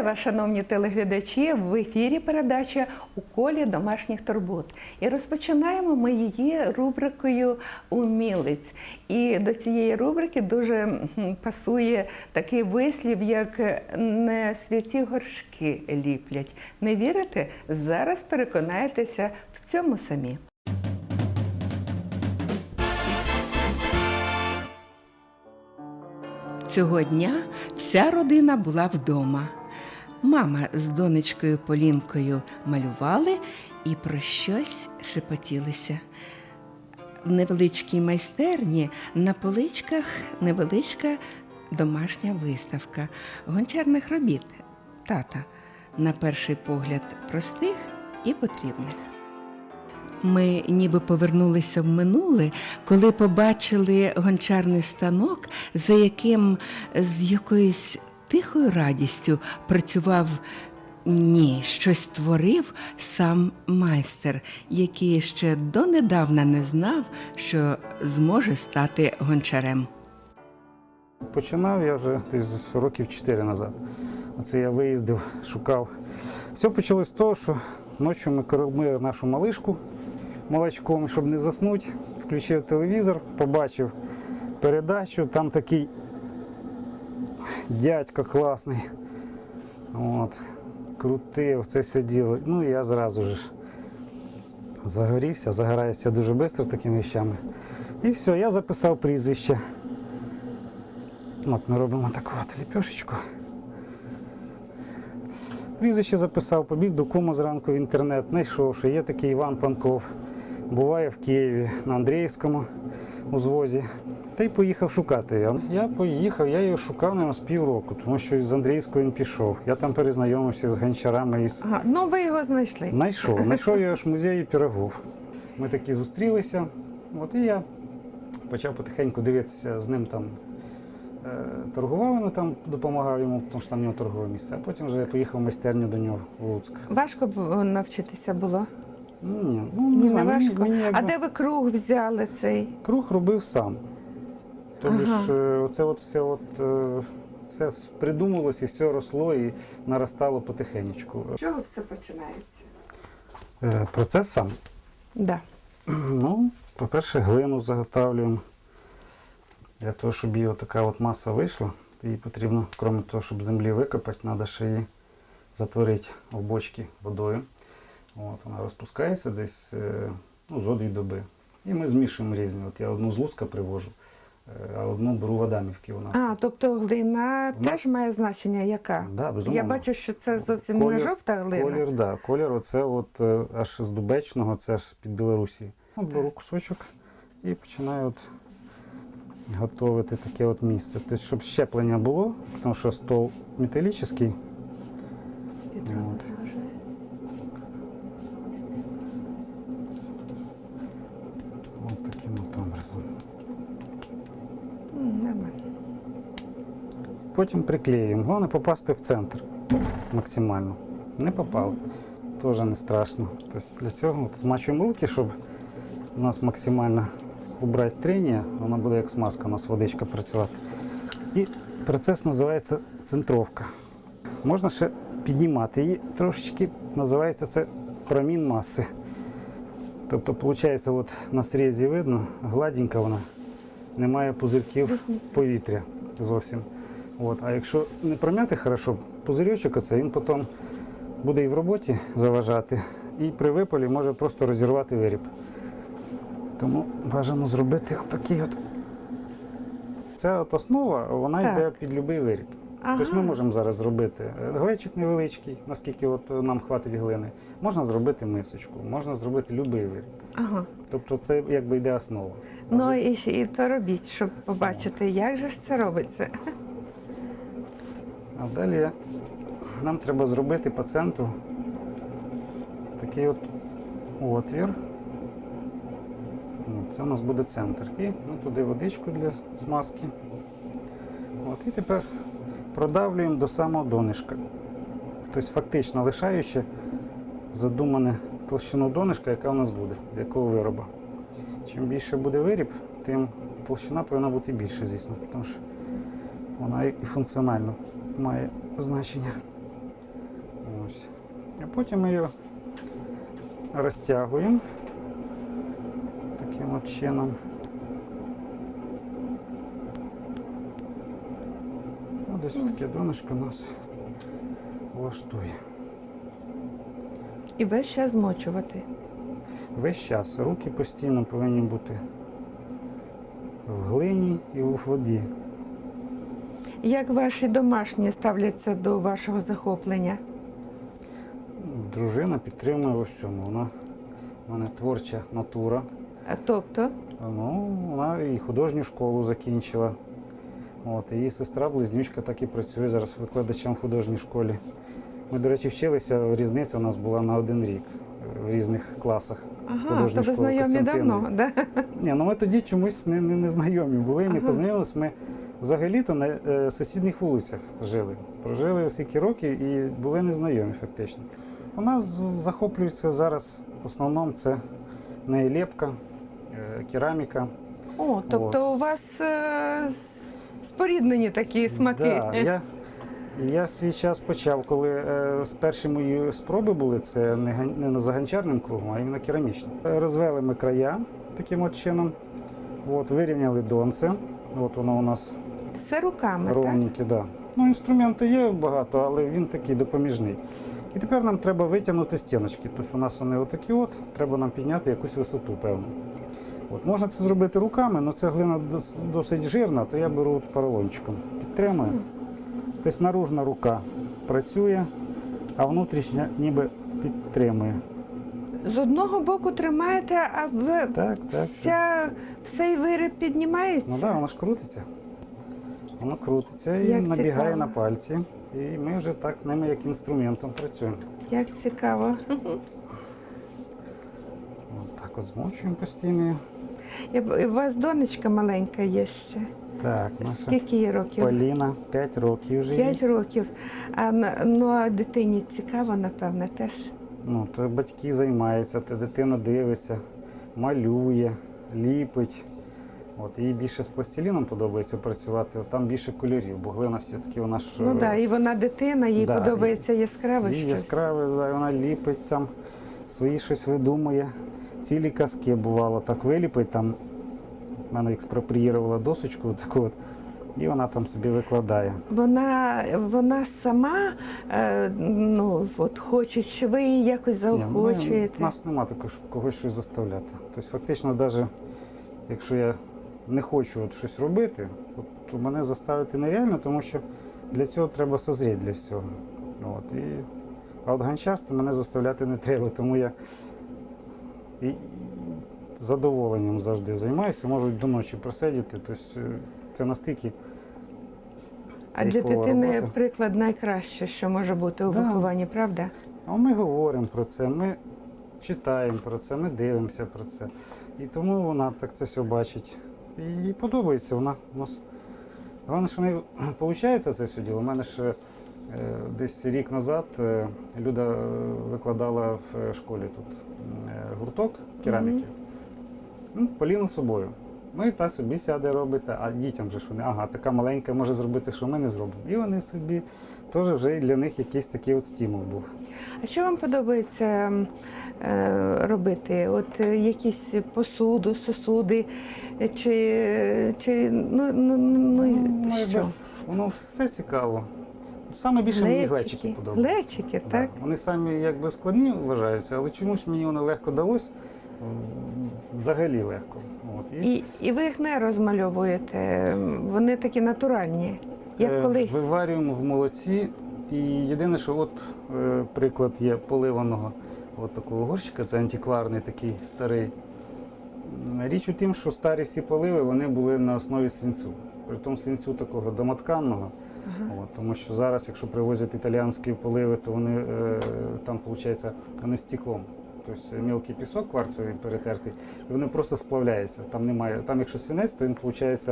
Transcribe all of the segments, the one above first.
Вітаю вас, шановні телеглядачі. В ефірі передача у колі домашніх турбот. І розпочинаємо ми її рубрикою Умілець. І до цієї рубрики дуже пасує такий вислів, як не святі горшки ліплять. Не вірите? Зараз переконаєтеся в цьому самі. Цього дня вся родина була вдома. Мама з донечкою Полінкою малювали і про щось шепотілися. В невеличкій майстерні на поличках невеличка домашня виставка гончарних робіт тата, на перший погляд простих і потрібних. Ми ніби повернулися в минуле, коли побачили гончарний станок, за яким з якоюсь тихою радістю працював ні, щось творив сам майстер, який ще донедавна не знав, що зможе стати гончарем. Починав я вже десь років 4 назад. Оце я виїздив, шукав. Все почалось з того, що ночі ми кормили нашу малишку молочком, щоб не заснути. Включив телевізор, побачив передачу, там такий дядько класний. От, крутив це все діло. Ну я зразу ж загорівся, загораюся дуже швидко такими вещами. І все, я записав прізвище. От ми робимо таку от ліпешечку. Прізвище записав, побіг до кому зранку в інтернет, знайшов, що є такий Іван Панков. Буває в Києві на Андріївському узвозі. Та й поїхав шукати його. Я поїхав, я його шукав з півроку, тому що з Андріївського він пішов. Я там перезнайомився з гончарами із Ага, ну ви його знайшли. Знайшов. Знайшов його ж в музеї пірогов. Ми такі зустрілися. От і я почав потихеньку дивитися з ним там. е, Торгували, ми там допомагав йому, тому що там в нього торгове місце. А потім вже я поїхав в майстерню до нього в Луцьк. Важко навчитися було. Ні, ну, Ні, не знаю, мені, важко. мені А якби де ви круг взяли цей? круг робив сам. Тобто Ага. ж е, оце от все, от, е, все придумалось і все росло і наростало потихенечку. З чого все починається? Е, Процес сам. Да. Ну, по-перше, глину заготавлюємо. Для того, щоб її така от маса вийшла, її потрібно, крім того, щоб землі викопати, треба ще її затворити в бочки водою. От, вона розпускається десь е, ну, зо дві доби. І ми змішуємо різні. От я одну з Луцька привожу, е, а одну беру в Адамівки у нас. А, тобто глина нас- теж має значення яка? Да, безумовно. Я бачу, що це зовсім не жовта глина. Колір, да, колір оце от е, аж з Дубечного, це аж з-під Білорусі. От беру кусочок і починаю от готувати таке от місце. Тобто, щоб щеплення було, тому що стол металічний. От таким от образом. М, Нормально. Потім приклеюємо. Головне попасти в центр максимально. Не попали. Теж не страшно. Тобто для цього от змачуємо руки, щоб у нас максимально убрати трення, вона буде як смазка, у нас водичка працювати. І процес називається центровка. Можна ще піднімати її трошечки, називається це промін маси. Тобто, виходить, на срізі видно, гладенька вона, немає пузирків повітря зовсім. От. А якщо не пром'яти хорошо, пузирьочок оце, він потім буде і в роботі заважати, і при випалі може просто розірвати виріб. Тому бажано зробити отакий от. Ця от основа, вона Так. йде під будь-який виріб. Ага. Тобто ми можемо зараз зробити е, глечик невеличкий, наскільки от нам хватить глини. Можна зробити мисочку, можна зробити будь-який виріб. Ага. Тобто це якби йде основа. Ну і, і то робіть, щоб побачити, як же ж це робиться. А далі нам треба зробити по центру такий от отвір. Це у нас буде центр. І ми туди водичку для змазки. От, і тепер продавлюємо до самого донишка. Тобто фактично лишаючи задумане толщину донишка, яка у нас буде, з якого вироба. Чим більше буде виріб, тим толщина повинна бути більше, звісно, тому що вона і функціонально має значення. Ось. А потім ми його розтягуємо таким от чином. Десь таке донышко нас влаштує. І весь час змочувати. Весь час руки постійно повинні бути в глині і у воді. Як ваші домашні ставляться до вашого захоплення? Дружина підтримує у всьому. Вона в мене творча натура. А Тобто, Ну, вона і художню школу закінчила. От, її сестра близнючка так і працює зараз викладачем в художній школі. Ми, до речі, вчилися, різниця у нас була на один рік е, в різних класах. ага, то ви знайомі давно, да? Ні, ну ми тоді чомусь не, не, не знайомі були, не Ага. познайомилися. Ми взагалі-то на е, сусідніх вулицях жили. Прожили скільки років і були незнайомі фактично. Вона з- захоплюється зараз в основному це в е, кераміка. О, тобто у вас е, споріднені такі смаки. Да, я, я свій час почав, коли е, з перші мої спроби були, це не, на заганчарним кругом, а іменно керамічним. Е, Розвели ми края таким от чином, от, вирівняли донце. От воно у нас Все руками, так? да. Ну, інструменти є багато, але він такий допоміжний. І тепер нам треба витягнути стіночки. Тобто у нас вони отакі от, треба нам підняти якусь висоту певну. От, можна це зробити руками, але це глина досить жирна, то я беру от поролончиком. Підтримую. Тобто наружна рука працює, а внутрішня ніби підтримує. З одного боку тримаєте, а в... Так, так. так. Вся, цей виріб піднімається? Ну так, да, воно ж крутиться. Воно крутиться і Як набігає цікаво. на пальці. І ми вже так ними як інструментом працюємо. Як цікаво. От так от змочуємо постійно. Я У вас донечка маленька є ще. Так, наша Скільки їй років? Поліна 5 років вже. їй. П'ять років. А ну, а дитині цікаво, напевне, теж. Ну, то батьки займаються, то дитина дивиться, малює, ліпить. От, їй більше з пластиліном подобається працювати, от там більше кольорів, бо глина все-таки вона ж Ну так, да, і вона дитина, їй да, подобається яскраве їй щось. яскраве, да, вона ліпить там, свої щось видумує. Цілі казки бувало так виліпить, там мене експроприювала досочку таку от, і вона там собі викладає. Вона, вона сама е, ну, от, хоче, що ви її якось заохочуєте. У нас немає такого, щоб когось щось заставляти. Тобто, фактично, навіть якщо я не хочу от щось робити, от, то мене заставити нереально, тому що для цього треба созріти для всього. От, і, а от гончарство мене заставляти не треба, тому я і з задоволенням завжди займаюся, можуть до ночі просидіти. Тобто, це настільки А для дитини робота. приклад найкраще, що може бути у Да. вихованні, правда? А ми говоримо про це, ми читаємо про це, ми дивимося про це. І тому вона так це все бачить. І їй подобається. Вона у нас. Головне, що в неї виходить це все діло. У мене ж е, десь рік назад е, Люда викладала в школі тут гурток кераміки. Ну, Поліна собою. Ну і та собі сяде робити, а дітям же ж вони, ага, така маленька може зробити, що ми не зробимо. І вони собі теж вже для них якийсь такий от стимул був. А що вам подобається е, робити? От е, якісь посуду, сосуди, е, чи, чи ну, ну, ну, Ну, що? Воно все цікаво. Саме більше мені глечики подобаються. Глечики, Да. Вони самі якби складні вважаються, але чомусь мені воно легко далось. Взагалі легко. От. І, і ви їх не розмальовуєте, вони такі натуральні, як е, колись. Виварюємо в молоці. І єдине, що от е, приклад є поливаного от такого горщика, це антикварний такий старий. Річ у тім, що старі всі поливи вони були на основі свинцю. Притом свинцю такого домотканного. Ага. От, тому що зараз, якщо привозять італіянські поливи, то вони е, там виходить вони стеклом. Тобто мілкий пісок кварцевий перетертий, і вони просто сплавляються. Там немає. Там, якщо свинець, то він виходить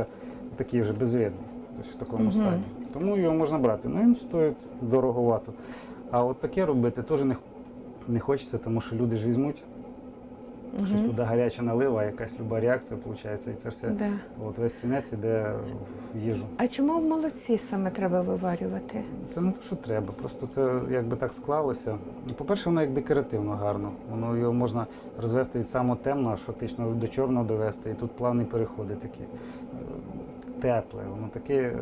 такий вже безвідний, тобто в такому угу. стані. Тому його можна брати. Ну він стоїть дороговато. А от таке робити теж не, не хочеться, тому що люди ж візьмуть Щось туди гаряче налива, якась люба реакція виходить, і це все Да. от весь свинець іде в їжу. А чому в молоці саме треба виварювати? Це не те, що треба, просто це якби так склалося. По-перше, воно як декоративно гарно. Воно його можна розвести від самого темного, аж фактично до чорного довести. І тут плавні переходи такі. е, Тепле, воно таке. е,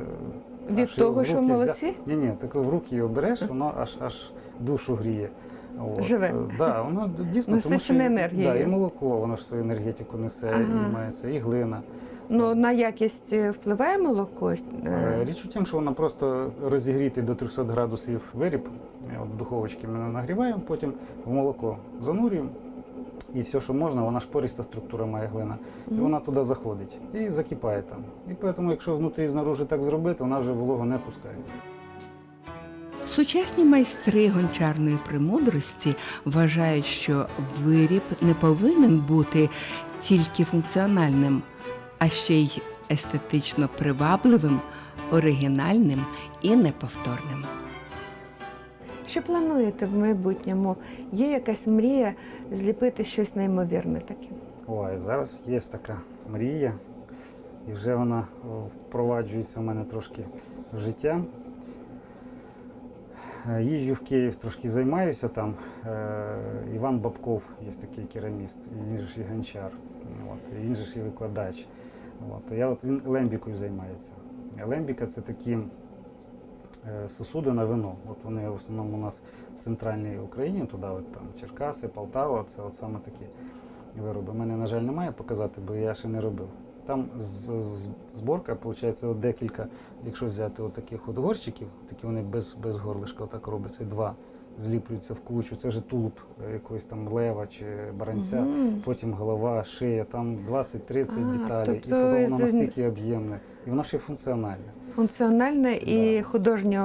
Від аж того, що в руки взя- Ні, ні, таке в руки його береш, воно аж аж душу гріє. От. Живе. Е, Да, воно дійсно тому, що і- енергією. Да, і молоко, воно ж свою енергетику несе, Ага. і мається, і глина. Ну на якість е, впливає молоко? Е, Е, Річ у тім, що вона просто розігріти до 300 градусів виріб, е, от духовочки ми нагріваємо, потім в молоко занурюємо. І все, що можна, вона ж пориста структура має глина. І Мгм. вона туди заходить і закипає там. І тому, якщо внутрі і знаружи так зробити, вона вже вологу не пускає. Сучасні майстри гончарної премудрості вважають, що виріб не повинен бути тільки функціональним, а ще й естетично привабливим, оригінальним і неповторним. Що плануєте в майбутньому? Є якась мрія зліпити щось неймовірне таке? Ой, зараз є така мрія, і вже вона впроваджується в мене трошки в життя. Е, Їжджу в Київ, трошки займаюся там. Е, Іван Бабков є такий кераміст, він же ж і гончар, от, він же ж і викладач. От. Я от він лембікою займається. Лембіка це такі е, сосуди на вино. От вони в основному у нас в центральній Україні, туди от, там, Черкаси, Полтава, це от саме такі вироби. У мене, на жаль, немає показати, бо я ще не робив. Там з- з- зборка, виходить, от декілька, якщо взяти от таких от горщиків, такі вони без, без горлишка отак робляться, два зліплюються в кучу. Це вже тулуб е, якогось там лева чи баранця, Мгм. потім голова, шия, там 20-30 А, деталей, тобто і потім воно настільки об'ємне, і воно ще й функціональне. Функціональне і Да. художньо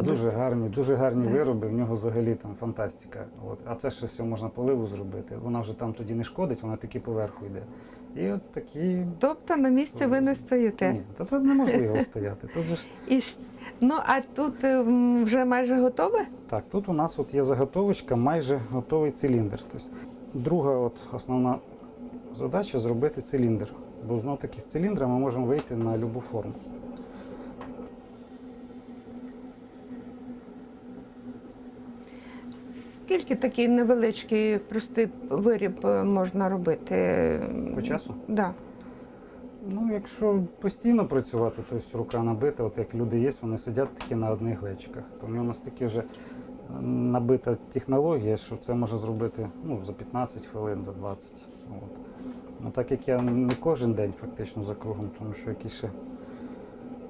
е, Дуже гарні, дуже гарні Да. вироби, в нього взагалі там фантастика. От. А це ще все можна поливу зробити. Вона вже там тоді не шкодить, вона тільки поверху йде. І от такі. Тобто на місці ви не стоїте. Ні, то тут неможливо стояти. Тут же ж І ну а тут е, м, вже майже готове? так, тут у нас от є заготовочка, майже готовий циліндр. Тобто, друга от основна задача зробити циліндр. Бо знов таки з циліндра ми можемо вийти на будь-яку форму. Скільки такий невеличкий простий виріб е, можна робити? По часу? Да. Ну, якщо постійно працювати, тобто рука набита, от як люди є, вони сидять такі на одних глечиках. То в нього настільки вже набита технологія, що це може зробити ну, за 15 хвилин, за 20. От. А так як я не кожен день фактично за кругом, тому що якісь ще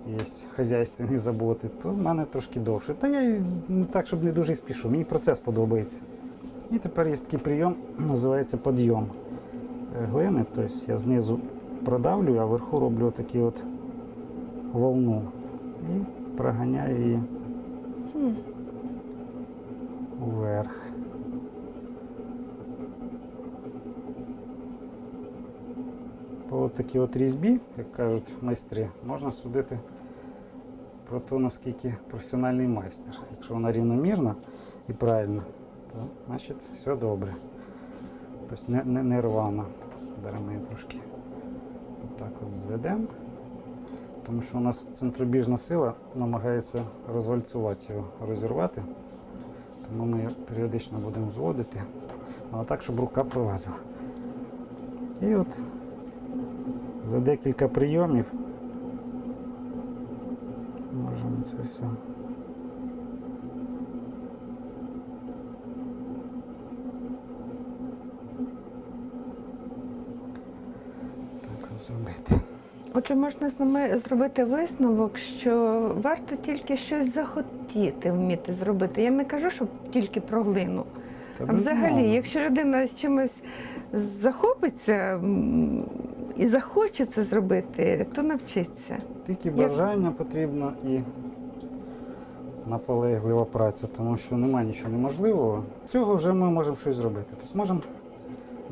є хазяйственні заботи, то в мене трошки довше. Та я не так, щоб не дуже спішу. Мені процес подобається. І тепер є такий прийом, називається підйом е, глини. Тобто я знизу продавлю, а вверху роблю таку от волну і проганяю її вверх. По от такій от різьбі, як кажуть майстри, можна судити про те, наскільки професіональний майстер. Якщо вона рівномірна і правильна, то значить все добре. Тобто не, не, не рвана. Зараз її трошки так от зведемо. Тому що у нас центробіжна сила намагається розвальцювати його, розірвати. Тому ми її періодично будемо зводити. Ну, а так, щоб рука пролазила. І от за декілька прийомів можемо це все. Так зробити. Отже, можна з нами зробити висновок, що варто тільки щось захотіти вміти зробити. Я не кажу, що тільки про глину. Та А взагалі, якщо людина з чимось захопиться і захоче це зробити, то навчиться. Тільки Як- бажання потрібно і наполеглива праця, тому що немає нічого неможливого. З цього вже ми можемо щось зробити. Тобто можемо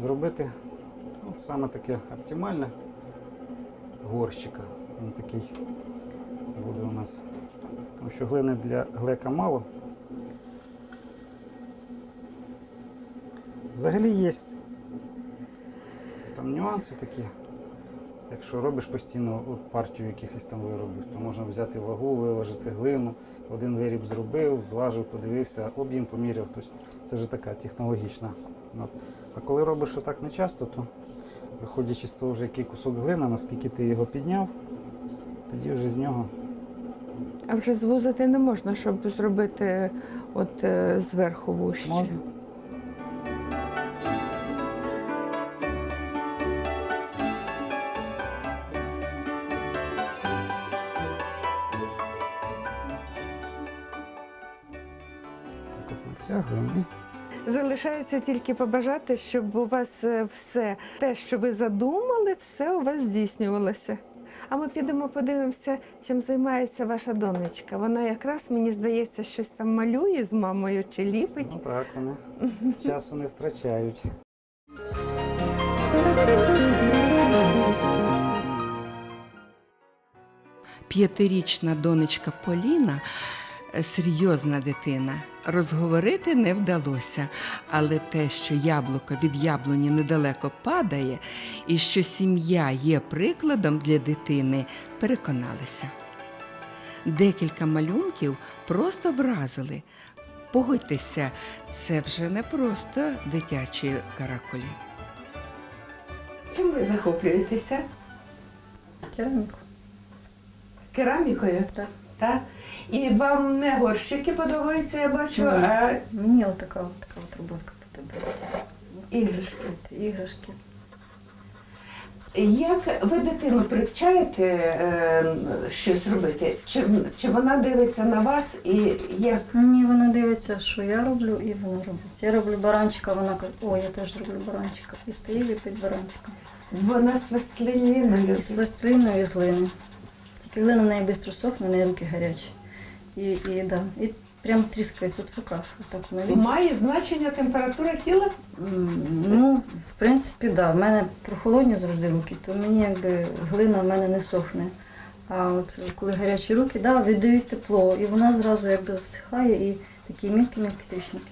зробити ну, саме таке оптимальне горщика. Він такий буде у нас. Тому що глини для глека мало. Взагалі є там нюанси такі. Якщо робиш постійно партію якихось там виробів, то можна взяти вагу, виважити глину, один виріб зробив, зважив, подивився, об'єм поміряв. Тобто це вже така технологічна. От. А коли робиш отак не часто, то виходячи з того, вже який кусок глина, наскільки ти його підняв, тоді вже з нього А вже звузити не можна, щоб зробити от е, зверху вужче. можна. І Залишається тільки побажати, щоб у вас е, все те, що ви задумали, все у вас здійснювалося. А ми підемо подивимося, чим займається ваша донечка. Вона якраз, мені здається, щось там малює з мамою чи ліпить. Ну так вони часу не втрачають. П'ятирічна донечка Поліна е, серйозна дитина. Розговорити не вдалося, але те, що яблуко від яблуні недалеко падає, і що сім'я є прикладом для дитини, переконалися. Декілька малюнків просто вразили. Погодьтеся, це вже не просто дитячі каракулі. Чим ви захоплюєтеся? Кераміку. Керамікою? Так. Так? І вам не горщики подобаються, я бачу, Ні. а Мені отака, така от роботка подобається. іграшки. Іграшки. Як ви дитину привчаєте е, щось робити? Чи, чи вона дивиться на вас і як? Ні, вона дивиться, що я роблю, і вона робить. Я роблю баранчика, вона каже, о, я теж зроблю баранчика. І стоїть ліпить баранчика. Вона з пластиліну І з любить. пластилину, і з глини. Глина в неї швидко сохне, в неї руки гарячі. І, і, да, і прям тріскається от в руках. Вона ліпить. Має значення температура тіла? М, Ну, в принципі, так. Да. В мене прохолодні завжди руки, то мені якби глина в мене не сохне. А от коли гарячі руки, да, віддають тепло, і вона зразу якби засихає і такі мілкі-мілкі тріщинки.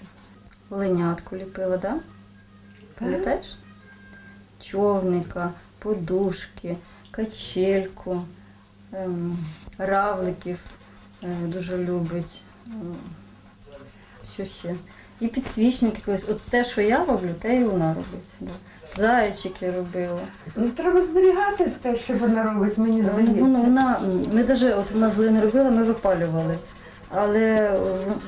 Оленятку ліпила, да? Пам'ятаєш? Човника, подушки, качельку, равликів е, дуже любить. Ем, Що ще? І підсвічники колись. От те, що я роблю, те і вона робить. Зайчики робила. Ну, треба зберігати те, що вона робить, мені Ну, здається. Воно, вона, ми навіть, от вона з глини робила, ми випалювали. Але е,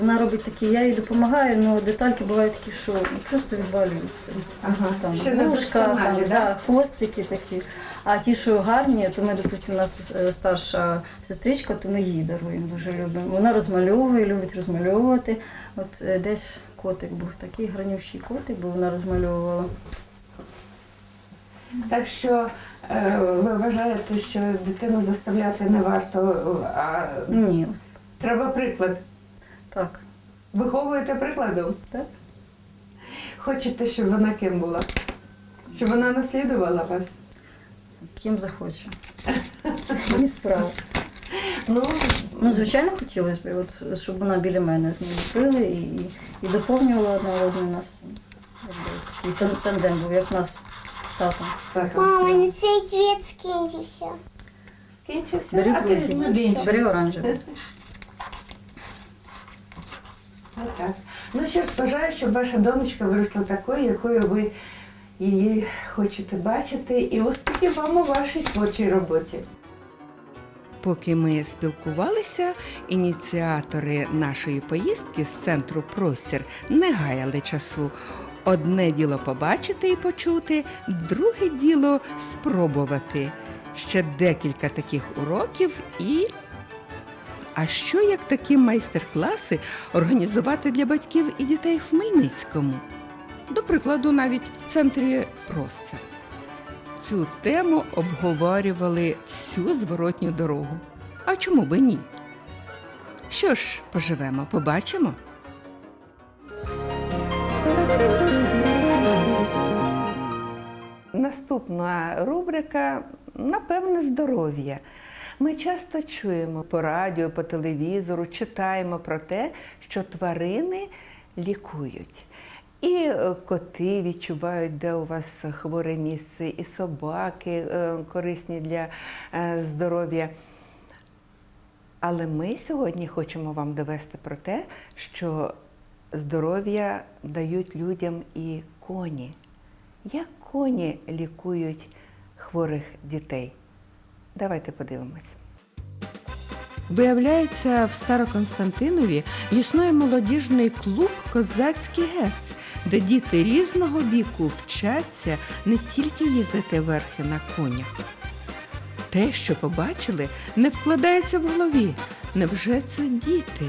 вона робить такі, я їй допомагаю, але детальки бувають такі, що ну, просто відвалюються. Ага. Там Ще вушка, там, да? да, хвостики такі. А ті, що гарні, то ми, допустимо, у нас е, старша сестричка, то ми їй даруємо, дуже любимо. Вона розмальовує, любить розмальовувати. От е, десь котик був такий гранющий котик, бо вона розмальовувала. Так що е, ви вважаєте, що дитину заставляти не варто, а Ні, треба приклад. так. Виховуєте прикладом? Так. Хочете, щоб вона ким була? Щоб вона наслідувала вас? Ким захоче. Мені справа. Ну, Ну, звичайно, хотілося б, от, щоб вона біля мене ми ліпили і, і, і доповнювала одна одну нас. Тан- тандем був, як в нас з татом. Мама, не цей цвіт скінчився. Скінчився, Бери а ти візьми бери оранжевий. Ну що ж, бажаю, щоб ваша донечка виросла такою, якою ви її хочете бачити, і успіхів вам у вашій творчій роботі. Поки ми спілкувалися, ініціатори нашої поїздки з центру Простір не гаяли часу. Одне діло побачити і почути, друге діло спробувати. Ще декілька таких уроків і. А що як такі майстер-класи організувати для батьків і дітей в Хмельницькому? До прикладу, навіть в центрі Простір. Цю тему обговорювали всю зворотню дорогу. А чому би ні? Що ж, поживемо, побачимо. Наступна рубрика напевне здоров'я. Ми часто чуємо по радіо, по телевізору, читаємо про те, що тварини лікують. І е, коти відчувають, де у вас хворе місце, і собаки е, корисні для е, здоров'я. Але ми сьогодні хочемо вам довести про те, що здоров'я дають людям і коні. Як коні лікують хворих дітей? Давайте подивимось. Виявляється, в Староконстантинові існує молодіжний клуб Козацький герць, де діти різного віку вчаться не тільки їздити верхи на конях. Те, що побачили, не вкладається в голові. Невже це діти?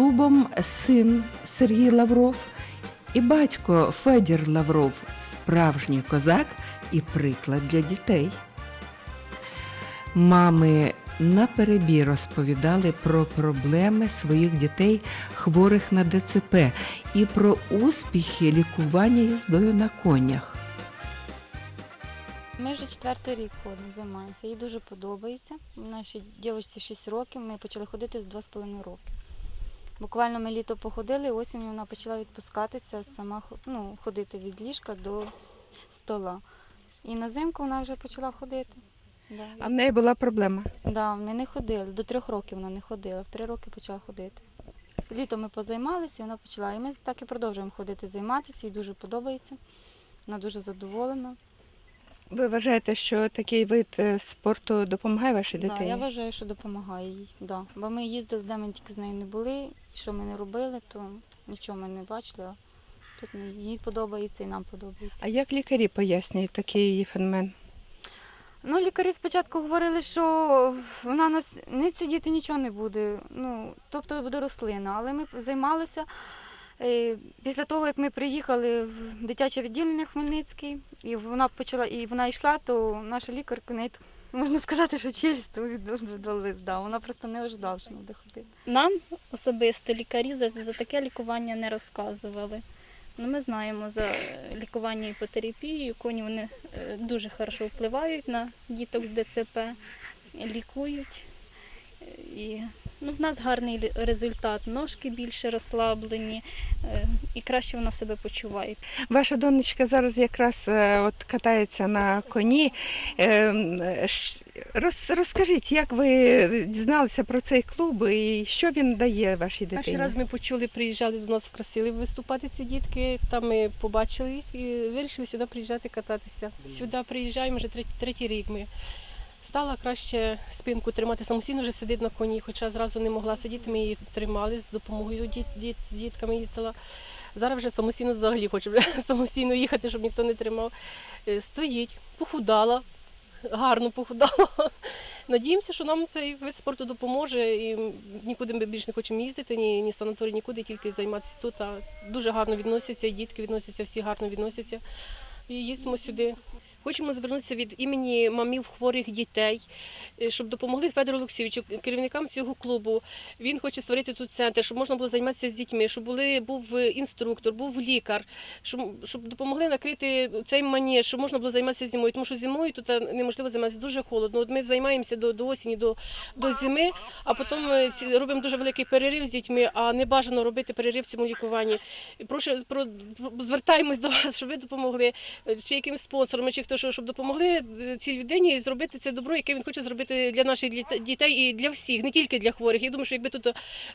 Клубом син Сергій Лавров і батько Федір Лавров, справжній козак і приклад для дітей. Мами наперебій розповідали про проблеми своїх дітей, хворих на ДЦП, і про успіхи лікування їздою на конях. Ми вже четвертий рік ходимо, займаємося. Їй дуже подобається. Нашій дівчинці 6 років, ми почали ходити з 2,5 роки. Буквально ми літо походили, осінню вона почала відпускатися, сама ну, ходити від ліжка до стола. І на зимку вона вже почала ходити. Да. А в неї була проблема. Да, вони не ходили. До трьох років вона не ходила, в три роки почала ходити. Літо ми позаймалися, і вона почала. І ми так і продовжуємо ходити, займатися, їй дуже подобається. Вона дуже задоволена. Ви вважаєте, що такий вид е, спорту допомагає вашій Да, дитині? я вважаю, що допомагає їй. Да. Бо ми їздили, де ми тільки з нею не були, що ми не робили, то нічого ми не бачили. Тут їй подобається і нам подобається. А як лікарі пояснюють такий її феномен? Ну, лікарі спочатку говорили, що вона нас не сидіти нічого не буде. Ну, тобто буде рослина. Але ми займалися. Е, Після того, як ми приїхали в дитяче відділення Хмельницький, і вона почала, і вона йшла, то наша лікарка неї, можна сказати, що челюсть відвалилась. Да. Вона просто не ожидала, що буде ходити. Нам особисто лікарі за, за таке лікування не розказували. Ну, ми знаємо за е, лікування іпотерапією. Коні вони е, дуже хорошо впливають на діток з ДЦП, лікують. І ну, в нас гарний результат. Ножки більше розслаблені е, і краще вона себе почуває. Ваша донечка зараз якраз е, от катається на коні. Ем, Роз, розкажіть, як ви дізналися про цей клуб і що він дає вашій дитині? Перший раз ми почули, приїжджали до нас в Красилів виступати ці дітки. Там ми побачили їх і вирішили сюди приїжджати кататися. Сюди приїжджаємо вже третій рік. Ми стала краще спинку тримати самостійно, вже сидить на коні, хоча зразу не могла сидіти. Ми її тримали з допомогою діт, діт, з дітками їздила. Зараз вже самостійно взагалі хоче вже самостійно їхати, щоб ніхто не тримав. Е, Стоїть, похудала, гарно похудала. Надіємося, що нам цей вид спорту допоможе і нікуди ми більше не хочемо їздити, ні, ні санаторій, нікуди, тільки займатися тут. А дуже гарно відносяться, і дітки відносяться, всі гарно відносяться. І їздимо сюди. Хочемо звернутися від імені мамів хворих дітей, е, щоб допомогли Федору Олексійовичу, керівникам цього клубу. Він хоче створити тут центр, щоб можна було займатися з дітьми, щоб були, був е, інструктор, був лікар, щоб, щоб допомогли накрити цей манеж, щоб можна було займатися зимою. Тому що зимою тут е, неможливо займатися дуже холодно. От ми займаємося до, до осені, до, до зими, а потім робимо дуже великий перерив з дітьми, а не бажано робити перерив в цьому лікуванні. Прошу про звертаємось до вас, щоб ви допомогли чи якимсь спонсором, чи хто що, щоб допомогли е, цій людині зробити це добро, яке він хоче зробити для наших дітей і для всіх, не тільки для хворих. Я думаю, що якби тут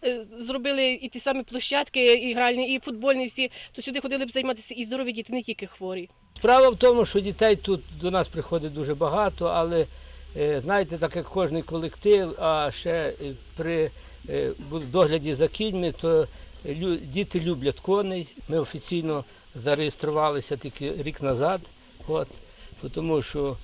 е, зробили і ті самі площадки, і гральні, і футбольні всі, то сюди ходили б займатися і здорові діти, не тільки хворі. Справа в тому, що дітей тут до нас приходить дуже багато, але е, знаєте, так як кожний колектив, а ще при догляді за кіньми, то діти люблять коней. Ми офіційно зареєструвалися тільки рік назад, от, тому що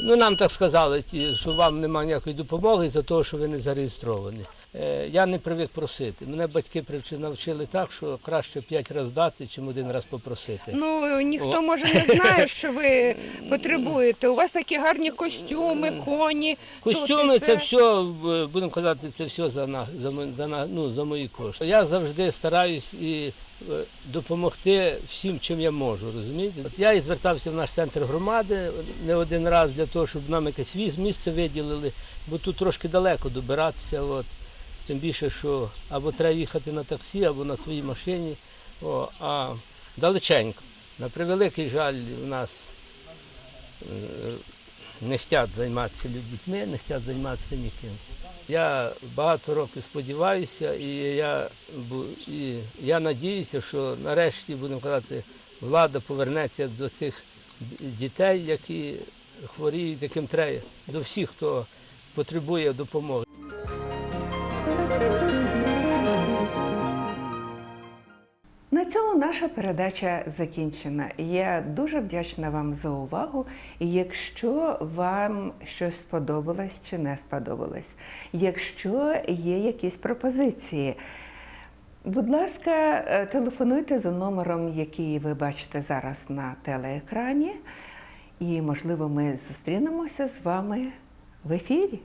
Ну, нам так сказали, що вам немає ніякої допомоги за те, що ви не зареєстровані. Е, Я не привик просити. Мене батьки навчили так, що краще п'ять разів дати, чим один раз попросити. Ну ніхто О. може не знає, що ви потребуєте. У вас такі гарні костюми, коні. Костюми це все. е, будемо казати, це все за, на, за, на- ну, за мої кошти. Я завжди стараюсь і е, допомогти всім, чим я можу, розумієте? От я і звертався в наш центр громади не один раз для того, щоб нам якесь місце виділили, бо тут трошки далеко добиратися. От. Тим більше, що або треба їхати на таксі, або на своїй машині, о, а далеченько. На превеликий жаль, у нас е, не хочуть займатися дітьми, не хочуть займатися ніким. Я багато років сподіваюся, і я, і я надіюся, що нарешті, будемо казати, влада повернеться до цих дітей, які хворіють, яким треба, до всіх, хто потребує допомоги. Наша передача закінчена. Я дуже вдячна вам за увагу. І якщо вам щось сподобалось чи не сподобалось, якщо є якісь пропозиції, будь ласка, е, телефонуйте за номером, який ви бачите зараз на телеекрані, і можливо ми зустрінемося з вами в ефірі.